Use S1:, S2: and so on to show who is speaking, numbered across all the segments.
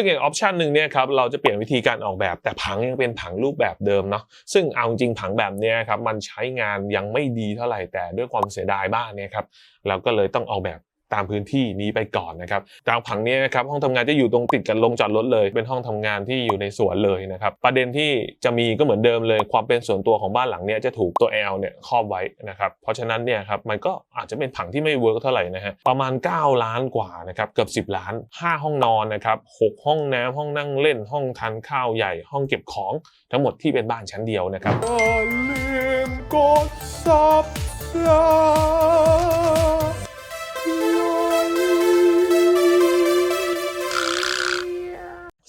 S1: ซึ่งอีกออปชันหนึ่งเนี่ยครับเราจะเปลี่ยนวิธีการออกแบบแต่ผังยังเป็นผังรูปแบบเดิมเนาะซึ่งเอาจริงผังแบบเนี้ยครับมันใช้งานยังไม่ดีเท่าไหร่แต่ด้วยความเสียดายบ้านเนี่ยครับเราก็เลยต้องออกแบบ ตามพื้นที่นี้ไปก่อนนะครับตามผังนี้นะครับห้องทำงานจะอยู่ตรงติดกับโรงจอดรถเลย เป็นห้องทำงานที่อยู่ในสวนเลยนะครับประเด็นที่จะมีก็เหมือนเดิมเลย ความเป็นส่วนตัวของบ้านหลังนี้จะถูกตัว L เนี่ยครอบไว้นะครับเพราะฉะนั้นเนี่ยครับมันก็อาจจะเป็นผังที่ไม่เวิร์กเท่าไหร่นะฮะประมาณ 9 ล้านกว่านะครับเกือบ 10 ล้าน 5 ห้องนอนนะครับ6ห้องน้ำห้องนั่งเล่นห้องทานข้าวใหญ่ ห้องเก็บของทั้งหมดที่เป็นบ้านชั้นเดียวนะครับ
S2: อย่าลืมกด subscribe
S1: ส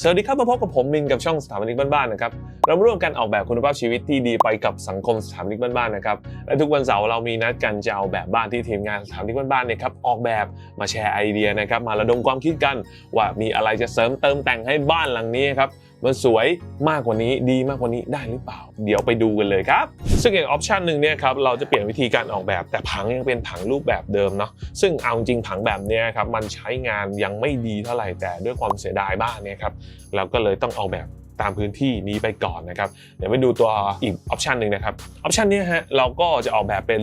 S1: สวัสดีครับมาพบกับผมมินกับช่องสถาปนิกบ้านๆนะครับ เราร่วมกันออกแบบคุณภาพชีวิตที่ดีไปกับสังคมสถาปนิกบ้านๆนะครับและทุกวันเสาร์เรามีนัดกันจะเอาแบบบ้านที่ทีมงานสถาปนิกบ้านๆเนี่ยครับออกแบบมาแชร์ไอเดียนะครับมาระดมความคิดกัน ว่ามีอะไรจะเสริมเติมแต่งให้บ้านหลังนี้ครับมันสวยมากกว่านี้ดีมากกว่านี้ได้หรือเปล่า เดี๋ยวไปดูกันเลยครับ ซึ่งอีกออปชันหนึ่งเนี่ยครับเราจะเปลี่ยนวิธีการออกแบบแต่ผังยังเป็นผังรูปแบบเดิมเนาะซึ่งเอาจริงผังแบบเนี้ยครับมันใช้งานยังไม่ดีเท่าไหร่แต่ด้วยความเสียดายบ้านเนี่ยครับเราก็เลยต้องออกแบบ ตามพื้นที่นี้ไปก่อนนะครับ เดี๋ยวไปดูตัวอีกออปชันหนึ่งนะครับออปชันนี้ฮะเราก็จะออกแบบเป็น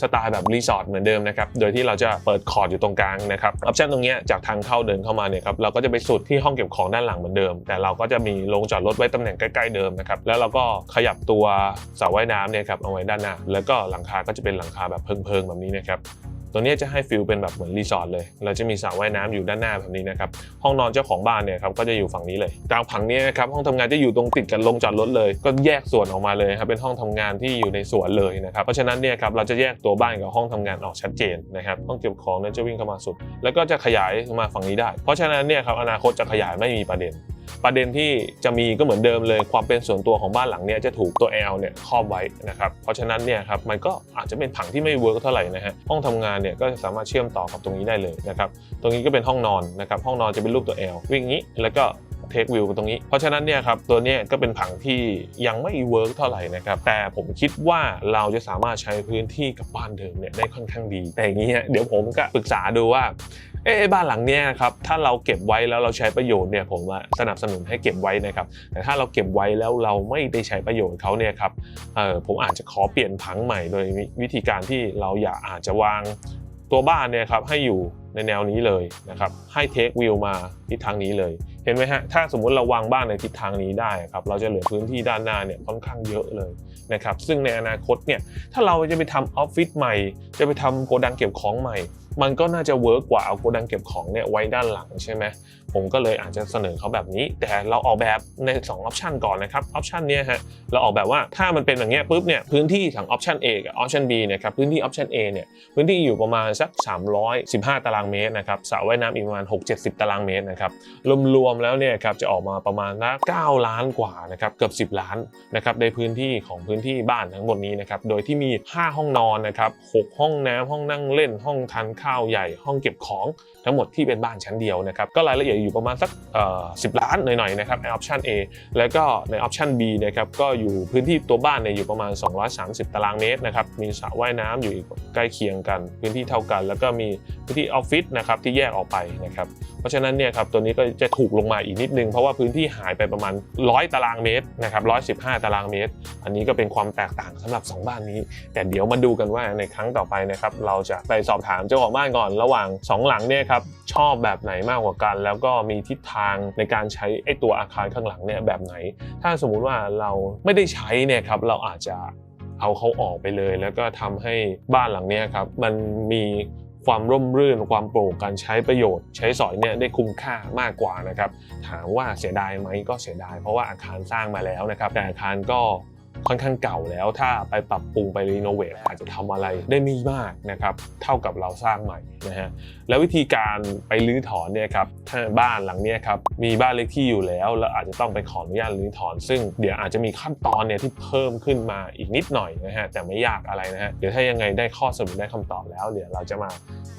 S1: สไตล์แบบรีสอร์ทเหมือนเดิมนะครับ โดยที่เราจะเปิดคอร์ดอยู่ตรงกลางนะครับ ออปชันตรงนี้จากทางเข้าเดินเข้ามาเนี่ยครับ เราก็จะไปสุดที่ห้องเก็บของด้านหลังเหมือนเดิม แต่เราก็จะมีโรงจอดรถไว้ตำแหน่งใกล้ๆเดิมนะครับ แล้วเราก็ขยับตัวเสาว่ายน้ำเนี่ยครับเอาไว้ด้านหน้า แล้วก็หลังคาก็จะเป็นหลังคาแบบเพิงๆแบบนี้นะครับ ตัวนี้จะให้ฟิลเป็นแบบเหมือนรีสอร์ทเลย เราจะมีสระว่ายน้ำอยู่ด้านหน้าแบบนี้นะครับ ห้องนอนเจ้าของบ้านเนี่ยครับก็จะอยู่ฝั่งนี้เลยตามผังนี้นะครับห้องทำงานจะอยู่ตรงติดกับโรงจอดรถเลย ก็แยกส่วนออกมาเลยครับเป็นห้องทำงานที่อยู่ในสวนเลยนะครับ เพราะฉะนั้นเนี่ยครับเราจะแยกตัวบ้านกับห้องทำงานออกชัดเจนนะครับ ห้องเก็บของเนี่ยจะวิ่งเข้ามาสุด แล้วก็จะขยายมาฝั่งนี้ได้ เพราะฉะนั้นเนี่ยครับอนาคตจะขยายไม่มีประเด็น ประเด็นที่จะมีก็เหมือนเดิมเลยความเป็นส่วนตัวของบ้านหลังเนี้ยจะถูกตัว L เนี่ยครอบไว้นะครับเพราะฉะนั้นเนี่ยครับมันก็อาจจะเป็นผังที่ไม่เวิร์กเท่าไหร่นะฮะห้องทำงานเนี่ยก็สามารถเชื่อมต่อกับตรงนี้ได้เลยนะครับตรงนี้ก็เป็นห้องนอนนะครับห้องนอนจะเป็นรูปตัว L วิ่งงนี้แล้วก็ เทควิวตรงนี้ เพราะฉะนั้นเนี่ยครับตัวนี้ก็เป็นผังที่ยังไม่เวิร์กเท่าไหร่นะครับแต่ผมคิดว่าเราจะสามารถใช้พื้นที่กับบ้านเดิมเนี่ยได้ค่อนข้างดีแต่อย่างนี้เดี๋ยวผมก็ปรึกษาดูว่าเอ๊บ้านหลังเนี้ยครับถ้าเราเก็บไว้แล้วเราใช้ประโยชน์เนี่ยผมว่าสนับสนุนให้เก็บไว้นะครับแต่ถ้าเราเก็บไว้แล้วเราไม่ได้ใช้ประโยชน์เขาเนี่ยครับเออผมอาจจะขอเปลี่ยนผังใหม่โดยวิธีการที่เราอยากอาจจะวางตัวบ้านเนี่ยครับให้อยู่ในแนวนี้เลยนะครับให้เทควิวมาทิศทางนี้เลย ห็นไหมฮะ ถ้าสมมุติเราวางบ้านในทิศทางนี้ได้ครับ เราจะเหลือพื้นที่ด้านหน้าเนี่ยค่อนข้างเยอะเลยนะครับ ซึ่งในอนาคตเนี่ยถ้าเราจะไปทำออฟฟิศใหม่ จะไปทำโกดังเก็บของใหม่ มันก็น่าจะเวิร์กกว่าเอาโกดังเก็บของเนี่ยไว้ด้านหลังใช่ไหมผมก็เลยอาจจะเสนอเขาแบบนี้ แต่เราออกแบบใน2ออปชันก่อนนะครับออปชันเนี้ยฮะเราออกแบบว่าถ้ามันเป็นอย่างเงี้ยปุ๊บเนี่ยพื้นที่ของออปชัน A กับออปชัน B เนี่ยครับพื้นที่ออปชัน A เนี่ยพื้นที่อยู่ประมาณสัก 315 ตารางเมตรนะครับสระว่ายน้ำอีกประมาณ 6-70 ตารางเมตรนะครับรวมๆแล้วเนี่ยครับจะออกมาประมาณนะ9ล้านกว่านะครับเกือบ 10 ล้านนะครับในพื้นที่ของพื้นที่บ้านทั้งหมดนี้นะครับโดยที่มี 5 ห้องนอนนะครับ6ห้องน้ำห้องนั่งเล่นห้องทานข้าวใหญ่ ห้องเก็บของทั้งหมดที่เป็นบ้านชั้นเดียวนะครับก็รายละเอียดอยู่ประมาณสักเอ่อ10ล้านหน่อยๆนะครับในออปชัน A แล้วก็ในออปชัน B นะครับก็อยู่พื้นที่ตัวบ้านเนี่ยอยู่ประมาณ 230 ตารางเมตรนะครับมีสระว่ายน้ำอยู่ใกล้เคียงกัน พื้นที่เท่ากัน แล้วก็มีพื้นที่ออฟฟิศนะครับที่แยกออกไปนะครับเพราะฉะนั้นเนี่ยครับตัวนี้ก็จะถูกลงมาอีกนิดนึง เพราะว่าพื้นที่หายไปประมาณ 100 ตารางเมตรนะครับ115 ตารางเมตร อันนี้ก็เป็นความแตกต่างสำหรับ 2 บ้านนี้ แต่เดี๋ยวมาดูกันว่าในครั้งต่อไปนะครับเราจะไปสอบถามเจ้าของบ้านก่อนระหว่าง 2 หลังเนี่ยครับชอบแบบไหนมากกว่ากัน แล้วก็็มีทิศทางในการใช้ไอ้ตัวอาคารข้างหลังเนี่ยแบบไหน ถ้าสมมุติว่าเราไม่ได้ใช้เนี่ยครับเราอาจจะเอาเขาออกไปเลย แล้วก็ทำให้บ้านหลังเนี้ยครับมันมีความร่มรื่นความโปร่งการใช้ประโยชน์ ใช้สอยเนี่ยได้คุ้มค่ามากกว่านะครับถามว่าเสียดายไหมก็เสียดาย เพราะว่าอาคารสร้างมาแล้วนะครับแต่อาคารก็ ค่อนข้างเก่าแล้วถ้าไปปรับปรุงไปรีโนเวทอาจจะทำอะไรได้ไม่มากนะครับเท่ากับเราสร้างใหม่นะฮะแล้ววิธีการไปรื้อถอนเนี่ยครับถ้าบ้านหลังเนี้ยครับมีบ้านเลขที่อยู่แล้วแล้วอาจจะต้องไปขออนุญาตรื้อถอน ซึ่งเดี๋ยวอาจจะมีขั้นตอนเนี่ยที่เพิ่มขึ้นมาอีกนิดหน่อยนะฮะแต่ไม่ยากอะไรนะฮะเดี๋ยวถ้ายังไงได้ข้อสรุปได้คำตอบแล้วเดี๋ยวเราจะมา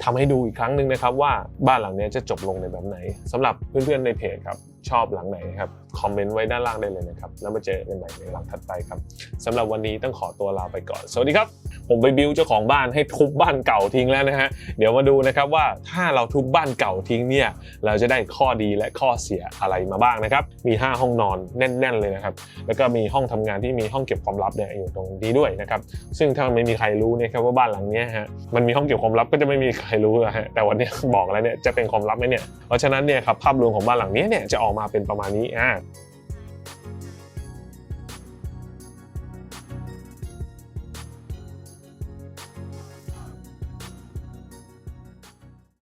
S1: ทำให้ดูอีกครั้งหนึ่งนะครับว่าบ้านหลังเนี้ยจะจบลงในแบบไหนสำหรับเพื่อนๆในเพจครับชอบหลังไหนครับ คอมเมนต์ไว้ด้านล่างได้เลยนะครับ แล้วมาเจอกันใหม่ในหลังถัดไปครับสำหรับวันนี้ต้องขอตัวลาไปก่อน สวัสดีครับ ผมไปบิวเจ้าของบ้านให้ทุบบ้านเก่าทิ้งแล้วนะฮะเดี๋ยวมาดูนะครับว่าถ้าเราทุบบ้านเก่าทิ้งเนี่ยเราจะได้ข้อดีและข้อเสียอะไรมาบ้างนะครับมี 5 ห้องนอนแน่น ๆ เลยนะครับแล้วก็มีห้องทำงานที่มีห้องเก็บความลับเนี่ยอยู่ตรงนี้ด้วยนะครับซึ่งถ้าไม่มีใครรู้นะครับว่าบ้านหลังนี้ฮะมันมีห้องเก็บความลับก็จะไม่มีใครรู้อะฮะแต่วันนี้บอกแล้วเนี่ยจะเป็นความลับไหมเนี่ยเพราะฉะนั้นเนี่ยครับภาพรวมของบ้านหลังนี้เนี่ยจะออกมาเป็นประมาณนี้อ่า